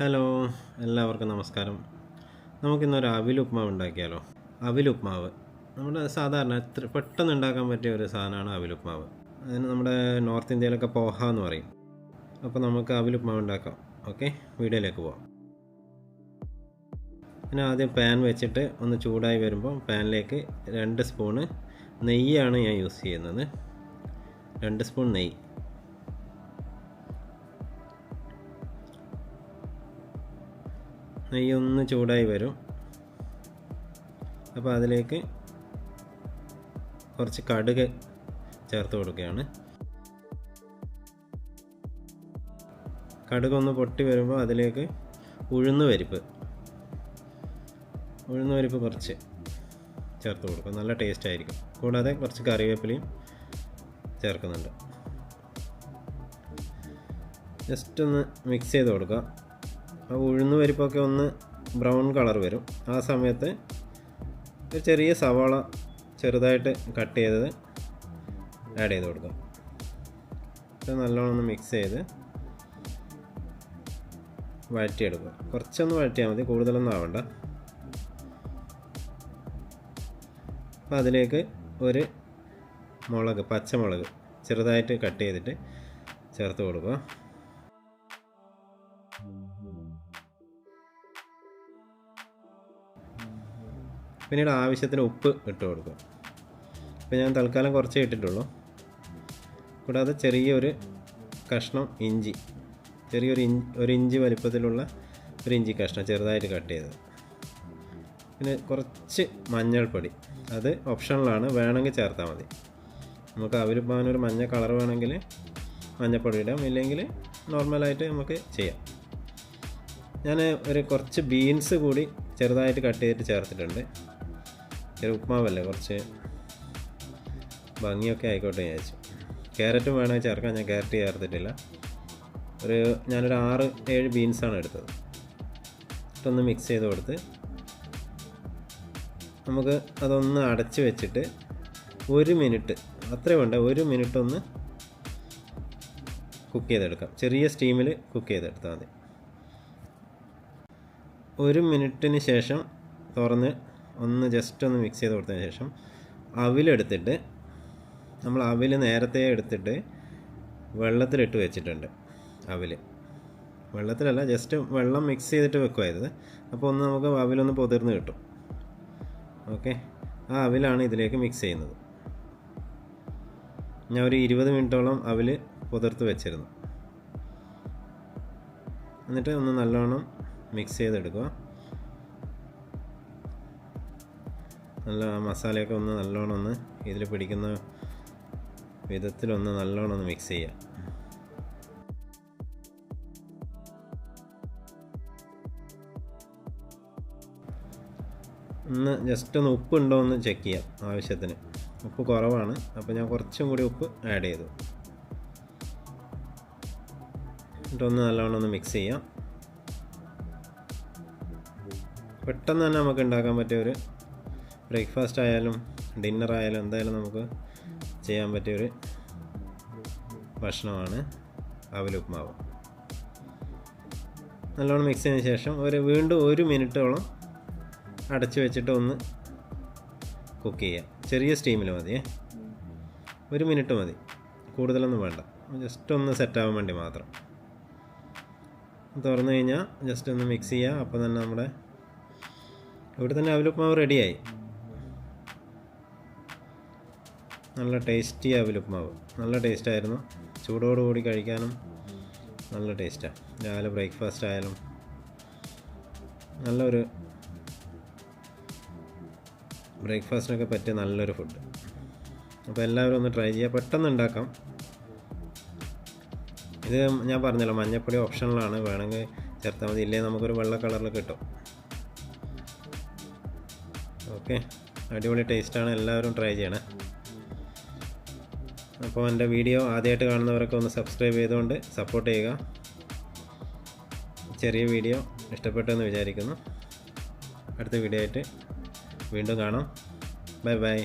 Hello എല്ലാവർക്കും നമസ്കാരം. നമുക്കിന്നൊരു അവിൽ ഉപ്മാവ് ഉണ്ടാക്കിയാലോ? അവിലുപ്മാവ് നമ്മുടെ സാധാരണ പെട്ടെന്ന് ഉണ്ടാക്കാൻ പറ്റിയ ഒരു സാധനമാണ് അവിലുപ്മാവ് അതിന് നമ്മുടെ നോർത്ത് ഇന്ത്യയിലൊക്കെ പോഹ എന്ന് പറയും. അപ്പോൾ നമുക്ക് അവിലുപ്മാവ് ഉണ്ടാക്കാം. ഓക്കെ വീഡിയോയിലേക്ക് പോവാം. പിന്നെ ആദ്യം പാൻ വെച്ചിട്ട് ഒന്ന് ചൂടായി വരുമ്പോൾ പാനിലേക്ക് രണ്ട് സ്പൂണ് നെയ്യാണ് ഞാൻ യൂസ് ചെയ്യുന്നത്. രണ്ട് സ്പൂൺ നെയ്യ്. നെയ്യ് ഒന്ന് ചൂടായി വരും. അപ്പോൾ അതിലേക്ക് കുറച്ച് കടുക് ചേർത്ത് കൊടുക്കുകയാണ്. കടുക് ഒന്ന് പൊട്ടി വരുമ്പോൾ അതിലേക്ക് ഉഴുന്ന് പരിപ്പ് ഉഴുന്ന് പരിപ്പ് കുറച്ച് ചേർത്ത് കൊടുക്കും. നല്ല ടേസ്റ്റ് ആയിരിക്കും. കൂടാതെ കുറച്ച് കറിവേപ്പിലയും ചേർക്കുന്നുണ്ട്. ജസ്റ്റ് ഒന്ന് മിക്സ് ചെയ്ത് കൊടുക്കുക ആ ഉഴുന്ന് പരിപ്പൊക്കെ ഒന്ന് ബ്രൗൺ കളർ വരും. ആ സമയത്ത് ഒരു ചെറിയ സവാള ചെറുതായിട്ട് കട്ട് ചെയ്തത് ആഡ് ചെയ്ത് കൊടുക്കുക ഇത് നല്ലോണം ഒന്ന് മിക്സ് ചെയ്ത് വഴറ്റിയെടുക്കുക. കുറച്ചൊന്ന് വഴറ്റിയാൽ മതി കൂടുതലൊന്നും ആവണ്ട. അപ്പോൾ അതിലേക്ക് ഒരു മുളക് പച്ചമുളക് ചെറുതായിട്ട് കട്ട് ചെയ്തിട്ട് ചേർത്ത് കൊടുക്കുക. പിന്നീട് ആവശ്യത്തിന് ഉപ്പ് ഇട്ട് കൊടുക്കുക ഇപ്പോൾ ഞാൻ തൽക്കാലം കുറച്ചേ ഇട്ടിട്ടുള്ളൂ. കൂടാതെ ചെറിയൊരു കഷ്ണം ഇഞ്ചി ചെറിയൊരു ഇഞ്ചി ഒരു ഇഞ്ചി വലിപ്പത്തിലുള്ള ഒരു ഇഞ്ചി കഷ്ണം ചെറുതായിട്ട് കട്ട് ചെയ്തത്. പിന്നെ കുറച്ച് മഞ്ഞൾപ്പൊടി. അത് ഓപ്ഷണലാണ്. വേണമെങ്കിൽ ചേർത്താൽ മതി. നമുക്ക് അവരിപ്പോൾ ഒരു മഞ്ഞ കളർ വേണമെങ്കിൽ മഞ്ഞൾപ്പൊടി ഇടാം. ഇല്ലെങ്കിൽ നോർമലായിട്ട് നമുക്ക് ചെയ്യാം. ഞാൻ ഒരു കുറച്ച് ബീൻസ് കൂടി ചെറുതായിട്ട് കട്ട് ചെയ്തിട്ട് ചേർത്തിട്ടുണ്ട്. ചെറു ഉപ്മാവല്ലേ കുറച്ച്? ഭംഗിയൊക്കെ ആയിക്കോട്ടെ ഞാൻ വെച്ചു ക്യാരറ്റും വേണമെങ്കിൽ ചേർക്കാം ഞാൻ ക്യാരറ്റ് ചേർത്തിട്ടില്ല. ഒരു ഞാനൊരു ആറ് ഏഴ് ബീൻസാണ് എടുത്തത്. ഇട്ടൊന്ന് മിക്സ് ചെയ്ത് കൊടുത്ത് നമുക്ക് അതൊന്ന് അടച്ച് വെച്ചിട്ട് ഒരു മിനിറ്റ് അത്രയും വേണ്ട ഒരു മിനിറ്റ് ഒന്ന് കുക്ക് ചെയ്തെടുക്കാം. ചെറിയ സ്റ്റീമിൽ കുക്ക് ചെയ്തെടുത്താൽ മതി. ഒരു മിനിറ്റിന് ശേഷം തുറന്ന് ഒന്ന് ജസ്റ്റ് ഒന്ന് മിക്സ് ചെയ്ത് കൊടുത്തതിന് ശേഷം അവിലെടുത്തിട്ട് നമ്മൾ അവിൽ നേരത്തെ എടുത്തിട്ട് വെള്ളത്തിലിട്ട് വെച്ചിട്ടുണ്ട് അവിൽ വെള്ളത്തിലല്ല ജസ്റ്റ് വെള്ളം മിക്സ് ചെയ്തിട്ട് വെക്കുമായിരുന്നത് അപ്പോൾ ഒന്ന് നമുക്ക് അവിലൊന്ന് പൊതിർന്ന് കിട്ടും. ഓക്കെ ആ അവിലാണ് ഇതിലേക്ക് മിക്സ് ചെയ്യുന്നത്. ഞാൻ ഒരു ഇരുപത് മിനിറ്റോളം അവിൽ പുതിർത്ത് വെച്ചിരുന്നു. എന്നിട്ട് ഒന്ന് നല്ലോണം മിക്സ് ചെയ്തെടുക്കുക. നല്ല മസാലയൊക്കെ ഒന്ന് നല്ലോണം ഒന്ന് ഇതിൽ പിടിക്കുന്ന വിധത്തിലൊന്ന് നല്ലോണം ഒന്ന് മിക്സ് ചെയ്യുക ഒന്ന് ജസ്റ്റ് ഒന്ന് ഉപ്പ് ഉണ്ടോ എന്ന് ചെക്ക് ചെയ്യാം ആവശ്യത്തിന്. ഉപ്പ് കുറവാണ്. അപ്പോൾ ഞാൻ കുറച്ചും കൂടി ഉപ്പ് ആഡ് ചെയ്തു. എന്നിട്ടൊന്ന് നല്ലോണം ഒന്ന് മിക്സ് ചെയ്യാം. പെട്ടെന്ന് തന്നെ നമുക്ക് ഉണ്ടാക്കാൻ പറ്റിയ ഒരു ബ്രേക്ക്ഫാസ്റ്റ് ആയാലും ഡിന്നർ ആയാലും എന്തായാലും നമുക്ക് ചെയ്യാൻ പറ്റിയൊരു ഭക്ഷണമാണ് അവലുപ്മാവ് നല്ലോണം മിക്സ് ചെയ്തതിന് ശേഷം ഒരു വീണ്ടും ഒരു മിനിറ്റോളം അടച്ചു വെച്ചിട്ട് ഒന്ന് കുക്ക് ചെയ്യാം. ചെറിയ സ്റ്റീമിൽ മതിയേ ഒരു മിനിറ്റ് മതി. കൂടുതലൊന്നും വേണ്ട. ജസ്റ്റ് ഒന്ന് സെറ്റാവാൻ വേണ്ടി മാത്രം. തുറന്നു കഴിഞ്ഞാൽ ജസ്റ്റ് ഒന്ന് മിക്സ് ചെയ്യുക അപ്പോൾ തന്നെ നമ്മുടെ ഇവിടെ തന്നെ അവലുപ്മാവ് റെഡിയായി നല്ല ടേസ്റ്റി അവലുപ്മാവ് നല്ല ടേസ്റ്റായിരുന്നു ചൂടോടുകൂടി കഴിക്കാനും നല്ല ടേസ്റ്റാണ് രാവിലെ ബ്രേക്ക്ഫാസ്റ്റ് ആയാലും നല്ലൊരു ബ്രേക്ക്ഫാസ്റ്റിനൊക്കെ പറ്റിയ നല്ലൊരു ഫുഡ് അപ്പോൾ എല്ലാവരും ഒന്ന് ട്രൈ ചെയ്യുക. പെട്ടെന്ന് ഉണ്ടാക്കാം. ഇത് ഞാൻ പറഞ്ഞല്ലോ മഞ്ഞപ്പൊടി ഓപ്ഷനിലാണ് വേണമെങ്കിൽ ചേർത്താൽ മതി. ഇല്ലെങ്കിൽ നമുക്കൊരു വെള്ള കളറിൽ കിട്ടും. ഓക്കെ അടിപൊളി ടേസ്റ്റാണ് എല്ലാവരും ട്രൈ ചെയ്യണേ. അപ്പോൾ എന്റെ വീഡിയോ ആദ്യമായിട്ട് കാണുന്നവരൊക്കെ ഒന്ന് സബ്സ്ക്രൈബ് ചെയ്തുകൊണ്ട് സപ്പോർട്ട് ചെയ്യുക. ചെറിയ വീഡിയോ ഇഷ്ടപ്പെട്ടെന്ന് വിചാരിക്കുന്നു. അടുത്ത വീഡിയോ ആയിട്ട് വീണ്ടും കാണാം. Bye bye.